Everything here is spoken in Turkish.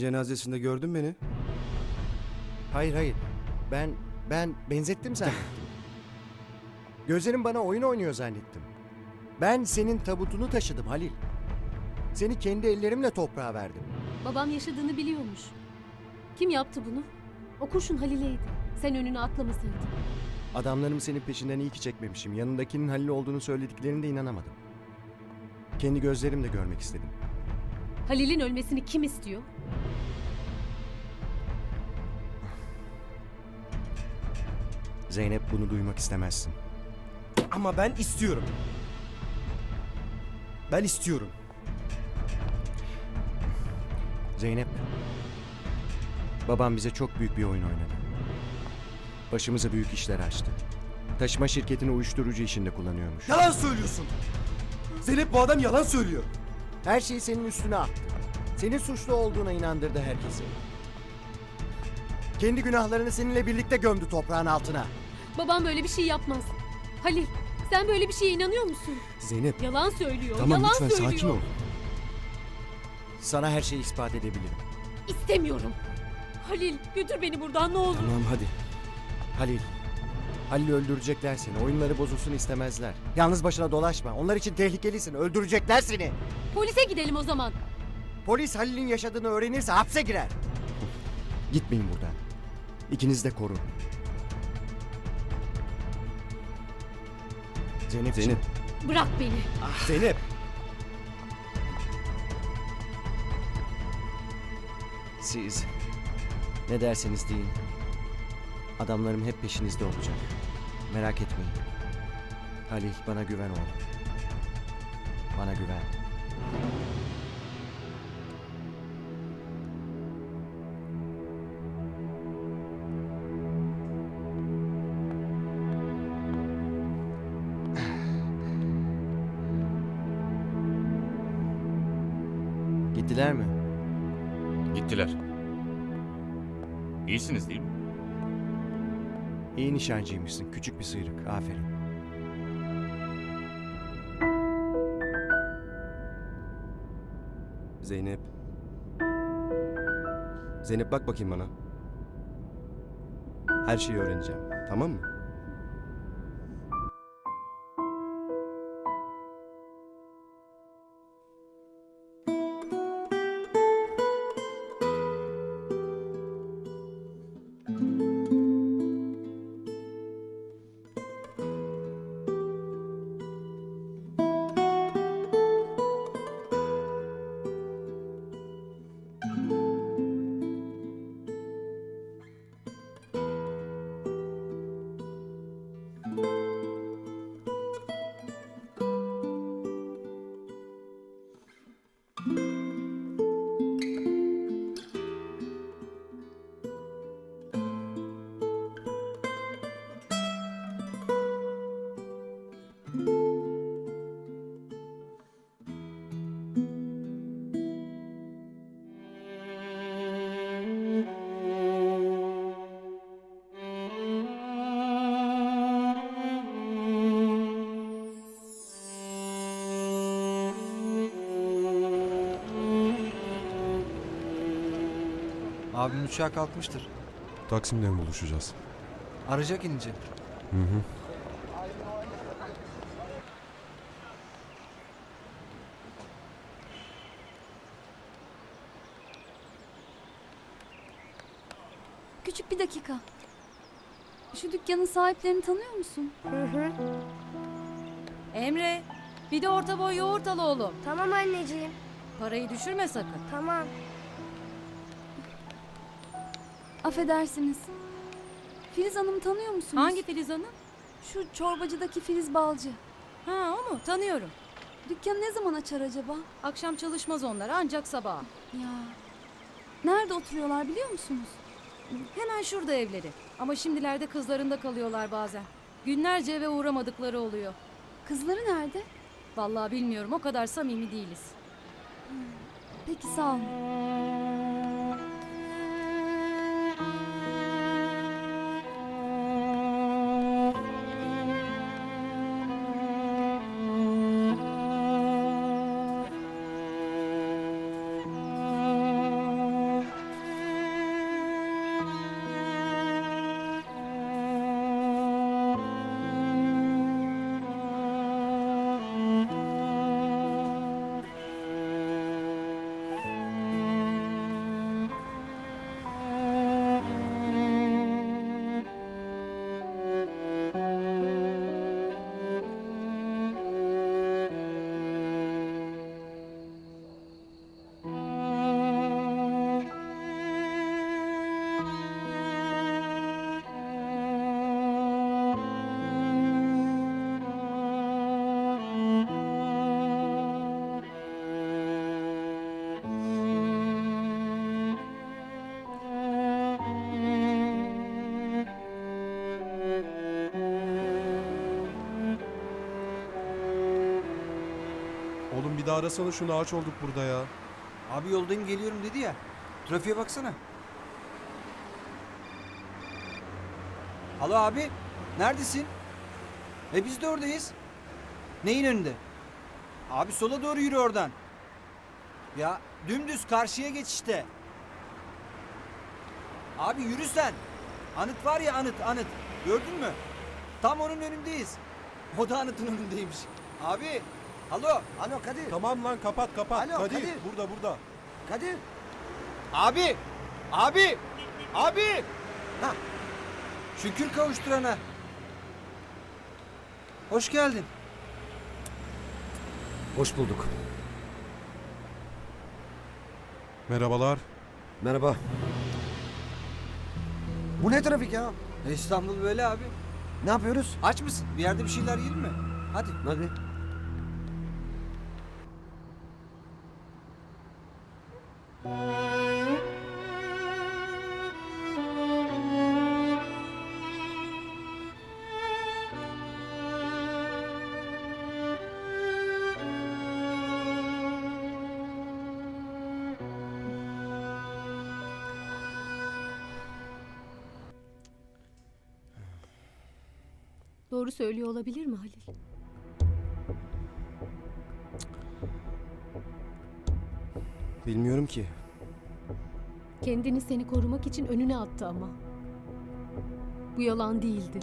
cenazesinde gördün beni. Hayır hayır. Ben ben benzettim zannettim. Gözlerim bana oyun oynuyor zannettim. Ben senin tabutunu taşıdım Halil. Seni kendi ellerimle toprağa verdim. Babam yaşadığını biliyormuş. Kim yaptı bunu? O kurşun Halile'ydi. Sen önünü atlamasaydın. Adamlarım senin peşinden iyi ki çekmemişim. Yanındakinin Halil olduğunu söylediklerinde inanamadım. Kendi gözlerimle görmek istedim. Halil'in ölmesini kim istiyor? Zeynep bunu duymak istemezsin. Ama ben istiyorum. Ben istiyorum. Zeynep. Babam bize çok büyük bir oyun oynadı. Başımıza büyük işler açtı. Taşıma şirketini uyuşturucu işinde kullanıyormuş. Yalan söylüyorsun. Zeynep bu adam yalan söylüyor. Her şeyi senin üstüne attı. Senin suçlu olduğuna inandırdı herkesi. Kendi günahlarını seninle birlikte gömdü toprağın altına. Babam böyle bir şey yapmaz. Halil, sen böyle bir şeye inanıyor musun? Zeynep Yalan söylüyor. tamam yalan lütfen söylüyor. sakin ol. Sana her şeyi ispat edebilirim. İstemiyorum. Halil, götür beni buradan ne olur. Tamam hadi. Halil. Halil'i öldürecekler seni. Oyunları bozulsun istemezler. Yalnız başına dolaşma. Onlar için tehlikelisin. Öldürecekler seni. Polise gidelim o zaman. Polis Halil'in yaşadığını öğrenirse hapse girer. Gitmeyin buradan. İkiniz de korun. Zeynep. Zeynep. Bırak beni. Zeynep. Siz ne derseniz deyin. Adamlarım hep peşinizde olacak. Merak etmeyin. Halil bana güven oğlum. Bana güven. Gittiler mi? Gittiler. İyisiniz değil mi? İyi nişancıymışsın. Küçük bir sıyrık. Aferin. Zeynep. Zeynep bak bakayım bana. Her şeyi öğreneceğim. Tamam mı? Abim uçağa kalkmıştır. Taksim'de mi buluşacağız? Arayacak inince. Hı hı. Küçük bir dakika. Şu dükkanın sahiplerini tanıyor musun? Emre, bir de orta boy yoğurt al oğlum. Tamam anneciğim. Parayı düşürme sakın. Tamam. Affedersiniz. Filiz Hanım'ı tanıyor musunuz? Hangi Filiz Hanım? Şu çorbacıdaki Filiz Balcı. Ha o mu? Tanıyorum. Dükkanı ne zaman açar acaba? Akşam çalışmaz onlar ancak sabah. Ya. Nerede oturuyorlar biliyor musunuz? Hemen şurada evleri. Ama şimdilerde kızlarında kalıyorlar bazen. Günlerce eve uğramadıkları oluyor. Kızları nerede? Vallahi bilmiyorum o kadar samimi değiliz. Peki sağ olun. Música bir daha arasana şunu ağaç olduk burada ya. Abi yoldayım geliyorum dedi ya. Trafiğe baksana. Alo abi. Neredesin? E biz de oradayız. Neyin önünde? Abi sola doğru yürü oradan. Ya dümdüz karşıya geç işte. Abi yürü sen. Anıt var ya anıt anıt. Gördün mü? Tam onun önündeyiz. O da anıtın önündeymiş. Abi. Alo. Alo Kadir. Tamam lan kapat kapat. Alo, Kadir, Kadir. burada burada. Kadir. Abi! Abi! Abi! Ha. Şükür kavuşturana. Hoş geldin. Hoş bulduk. Merhabalar. Merhaba. Bu ne trafik ya? E, İstanbul böyle abi. Ne yapıyoruz? Aç mısın? Bir yerde bir şeyler yiyelim mi? Hadi. Hadi. Doğru söylüyor olabilir mi Halil? Bilmiyorum ki. Kendini seni korumak için önüne attı ama. Bu yalan değildi.